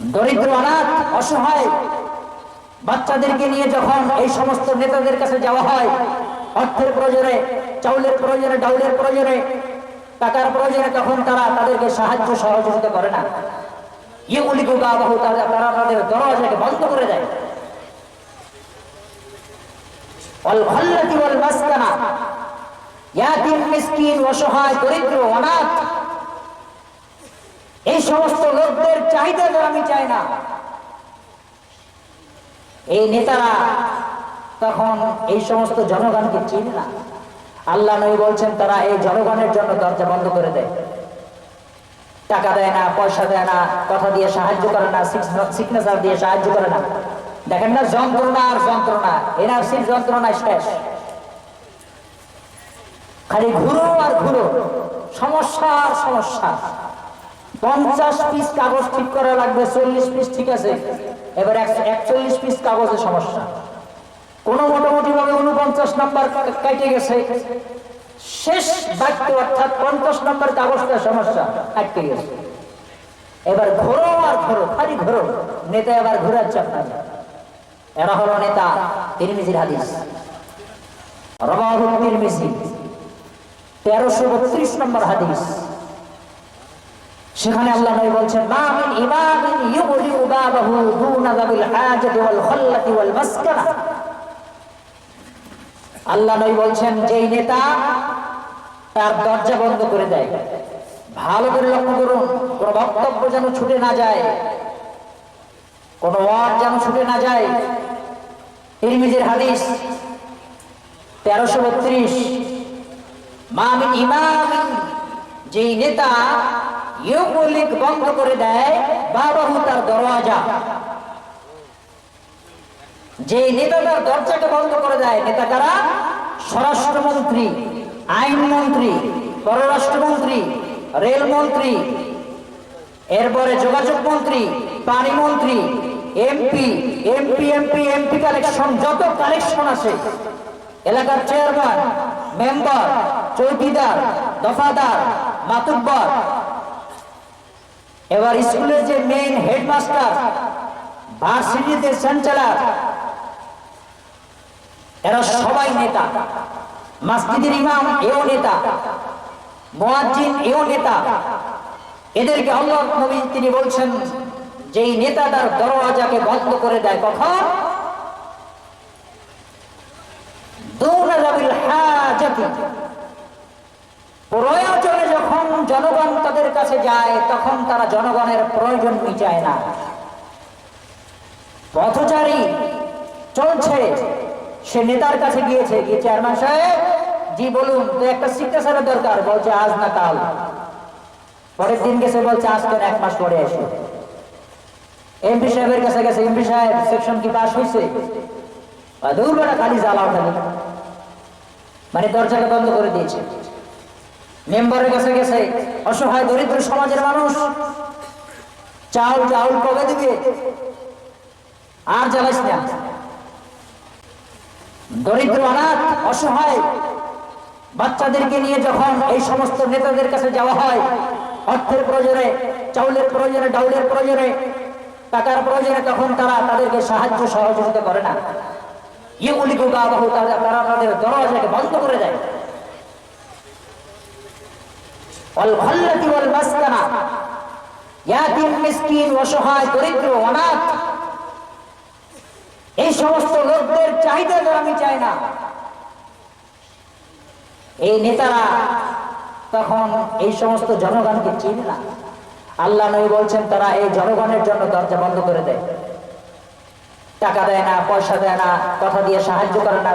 দরিদ্র অনাথ অসহায় বাচ্চাদেরকে নিয়ে যখন এই সমস্ত নেতাদের কাছে যাওয়া হয়, অর্থের প্রয়োজনে, চাউলের প্রয়োজনে, ডাউলের প্রয়োজনে, টাকার প্রয়োজনে তখন তারা তাদেরকে সাহায্য সহযোগিতা করে না। ইয়েগুলি বাহু তারা তারা তাদের দরজাকে বন্ধ করে দেয়। অসহায়, দরিদ্র, অনাথ এই সমস্ত লোকদের চাহিদা আমি চাই না। এই নেতারা তখন এই সমস্ত জনগণকে চিনে না। আল্লাহ নবী বলছেন, তারা এই জনগণের জন্য দরজা বন্ধ করে দেয় টাকা দেয় না, পয়সা দেয় না, কথা দিয়ে সাহায্য করে না সিগনেচার দিয়ে সাহায্য করে না। দেখেন না, যন্ত্রণা আর যন্ত্রণা। এনআরসির যন্ত্রণা শেষ। খালি ঘুরো আর ঘুরো। সমস্যা আর সমস্যা। পঞ্চাশ পিস কাগজ ঠিক করা লাগবে, চল্লিশ পিস ঠিক আছে। এবার একচল্লিশ পিস কাগজের সমস্যা। কোন মোটামুটি ভাবে উনপঞ্চাশ নাম্বার কেটে গেছে। শেষ বাক্য অর্থাৎ পঞ্চাশ নম্বর কাগজটা সমস্যা আটকে গেছে। এবার ঘোরো আর ঘোরো খালি ঘোরো। নেতা এবার ঘুরাচ্ছে আপনার এরা হলো নেতা তিরমিজির হাদিস। রবাহুল তিরমিজি, তেরোশো বত্রিশ নম্বর হাদিস। সেখানে আল্লাহ ভাই বলছেন, মা মিন ইমামিন ইউবলি উবাবাহু দুনা যাবিল হাজাতি ওয়াল খাল্লাতি ওয়াল আল্লাহ নবী বলছেন, যেই নেতা তার দরজা বন্ধ করে দেয়, ভালো করে লক্ষ্য করুন, কোন বক্তব্য যেন ছুটে না যায়, কোন ওয়ার্ড যেন ছুটে না যায়। তিরমিজের হাদিস তেরোশো বত্রিশ। মামিন ইমামিন যেই নেতা ইউকলিক বন্ধ করে দেয়, বাবাহু তার দরওয়াজা। যে নেতা তার দরজাকে বন্ধ করে দেয়, নেতা কারা? স্বরাষ্ট্রমন্ত্রী, আইনমন্ত্রী, পররাষ্ট্রমন্ত্রী, রেলমন্ত্রী, এরপরে যোগাযোগ মন্ত্রী, পানি মন্ত্রী, MP MP MP MP collection, যত কালেকশন আছে, এলাকার চেয়ারম্যান, মেম্বার, চৌকিদার, দফাদার, মাতুব্বর এবার স্কুলের যে মেইন হেডমাস্টার ভার্সিটিতে সঞ্চালক এরা সবাই নেতা। মসজিদের ইমাম এও নেতা। মোয়াজ্জিন, এও নেতা। এদেরকে আল্লাহ নবী তিনি বলছেন যেই নেতা তার দরওয়াজাকে বন্ধ করে দেয় কখন? দৌড়াবিল হাজাতি। প্রয়োজনে যখন জনগণ তাদের কাছে যায়, তখন তারা জনগণের প্রয়োজন মিটায় না। পথচারী চলছে। সে নেতার কাছে গিয়েছে, গিয়ে চেয়ারম্যান সাহেব, জি বলুন, তো একটা সিগনেচারের দরকার, বলছে আজ না কাল। পরের দিন গেছে, বলছে আজ তোর এক মাস পরে এসো। এমপি সাহেবের কাছে গেছে, এমপি সাহেব, সেকশন কি পাস হয়েছে দূর বেড়া, খালি জ্বালা ওঠালে মানে দরজাকে বন্ধ করে দিয়েছে। মেম্বারের কাছে গেছে, অসহায় দরিদ্র সমাজের মানুষ। চাউল চাউল কবে দিবে? আর জ্বালাইস না। দরিদ্র অনাথ অসহায় বাচ্চাদেরকে নিয়ে যখন এই সমস্ত নেতাদের কাছে যাওয়া হয়, অর্থের প্রয়োজনে, চাউলের প্রয়োজনে, ডাউলের প্রয়োজনে, টাকার প্রয়োজনে তখন তারা তাদেরকে সাহায্য সহযোগিতা করে না। ইয়েগুলি বাহু তারা তারা তাদের দরজাকে বন্ধ করে দেয়। এই নেতারা তখন এই সমস্ত জনগণকে চিনে না আল্লাহ নবী বলছেন, তারা এই জনগণের জন্য দরজা বন্ধ করে দেয়। টাকা দেয় না, পয়সা দেয় না, কথা দিয়ে সাহায্য করে না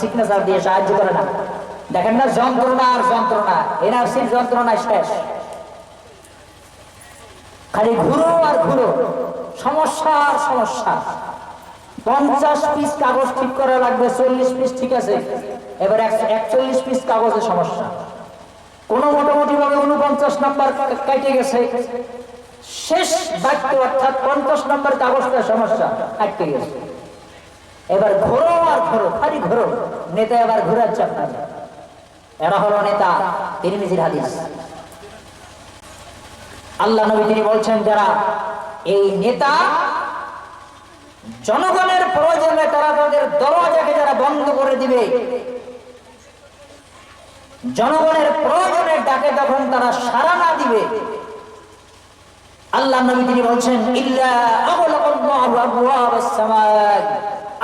সিগনেচার দিয়ে সাহায্য করে না। দেখেন না, যন্ত্রণা আর যন্ত্রণা। এনআরসির যন্ত্রণা শেষ। খালি ঘুরো আর ঘুরো। সমস্যা আর সমস্যা। পঞ্চাশ পিস কাগজ ঠিক করা লাগবে, চল্লিশ পিস ঠিক আছে। এবার একচল্লিশ পিস কাগজের সমস্যা। কোন মোটামুটি ভাবে উনপঞ্চাশ নাম্বার কেটে গেছে। শেষ বাক্য অর্থাৎ পঞ্চাশ নম্বর কাগজটা সমস্যা, আটকে গেছে। এবার ঘোরো আর ঘোরো, খালি ঘোরো। নেতা এবার ঘুরাচ্ছে আপনার এরা হলো নেতা, তিরমিজির হাদিস। আল্লাহ নবী তিনি বলছেন, যারা এই নেতা জনগণের প্রয়োজনে তারা তাদের দরজাকে যারা বন্ধ করে দিবে, জনগণের প্রয়োজনের ডাকে তখন তারা সাড়া না দিবে। আল্লাহ নবী তিনি বলছেন, ইল্লা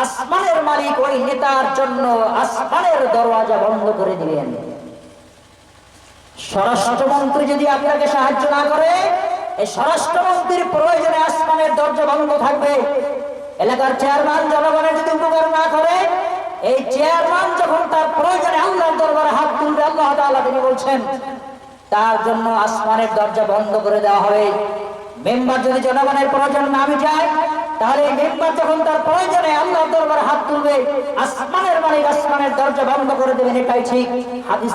আসমানের মালিক ওই নেতার জন্য আসমানের দরওয়াজা বন্ধ করে দিবেন স্বরাষ্ট্রমন্ত্রী যদি আপনাকে সাহায্য না করে, এই স্বরাষ্ট্রমন্ত্রীর প্রয়োজনে আসমানের দরজা বন্ধ থাকবে। এলাকার চেয়ারম্যান জনগণের যদি উপকার না করে, এই চেয়ারম্যান যখন তার প্রয়োজনে আল্লাহর দরবারে হাত তুলবে, আল্লাহ তাআলা তিনি বলছেন, তার জন্য আসমানের দরজা বন্ধ করে দেওয়া হবে। মেম্বার যদি জনগণের প্রয়োজন না মিটায় তাহলে মেম্বার যখন তার প্রয়োজনে আল্লাহর দরবারে হাত তুলবে, আসমানের মালিক আসমানের দরজা বন্ধ করে দেবেন, এটাই ঠিক। হাদিস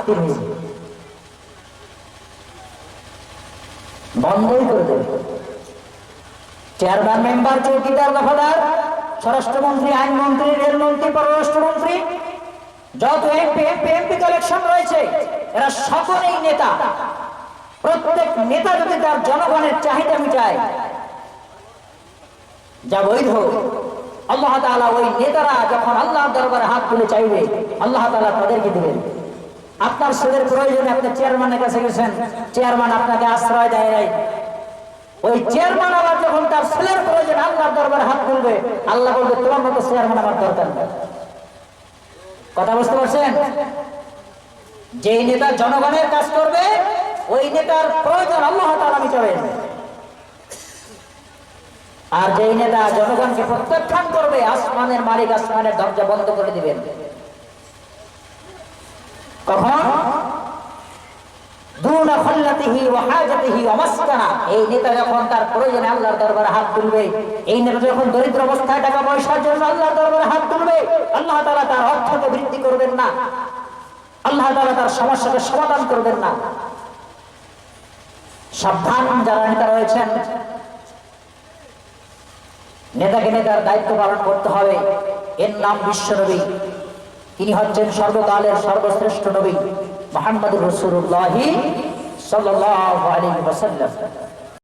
বন্ধই করে দেবে চেয়ারম্যান, মেম্বার, চৌকিদার, দফাদার, স্বরাষ্ট্রমন্ত্রী, আইনমন্ত্রী, রেলমন্ত্রী, পররাষ্ট্রমন্ত্রী, যত এমপি এমপি এমপি কালেকশন রয়েছে, এরা সকলেই নেতা। প্রত্যেক নেতা যদি তার জনগণের চাহিদা মিটায় যা বৈধ। আল্লাহ তাআলা ওই নেতারা যখন আল্লাহর দরবারে হাত তুলে চাইবে, আল্লাহ তাআলা তাদেরকে দিবেন। আপনার ছেলের প্রয়োজনে আপনি চেয়ারম্যানের কাছে গেছেন, চেয়ারম্যান আপনাকে আশ্রয় দেয় নাই। ওই চেয়ারম্যান আবার যখন তার ছেলের প্রয়োজন আল্লাহর দরবারে হাত তুলবে, আল্লাহ বলবে, তোমার মতো চেয়ারম্যান আমার দরকার কথা বুঝতে পারছেন? যেই নেতা জনগণের কাজ করবে, ওই নেতার প্রয়োজন আল্লাহ তাআলা মিটাবেন। আর যেই নেতা জনগণকে প্রত্যাখ্যান করবে, আসমানের মালিক আসমানের দরজা বন্ধ করে দিবেন। এই নেতা যখন দরিদ্র অবস্থায় টাকা হাত তুলবে, আল্লাহ তাআলা তার বৃদ্ধি করবেন না। আল্লাহ তাআলা তার সমস্যাকে সমাধান করবেন না। সাবধান যারা নেতা রয়েছেন নেতাকে নেতার দায়িত্ব পালন করতে হবে। এর নাম বিশ্ব নবী তিনি হচ্ছেন সর্বকালের সর্বশ্রেষ্ঠ নবী মোহাম্মদ রসুল্লাহি সাল্লাল্লাহু আলাইহি ওয়াসাল্লাম।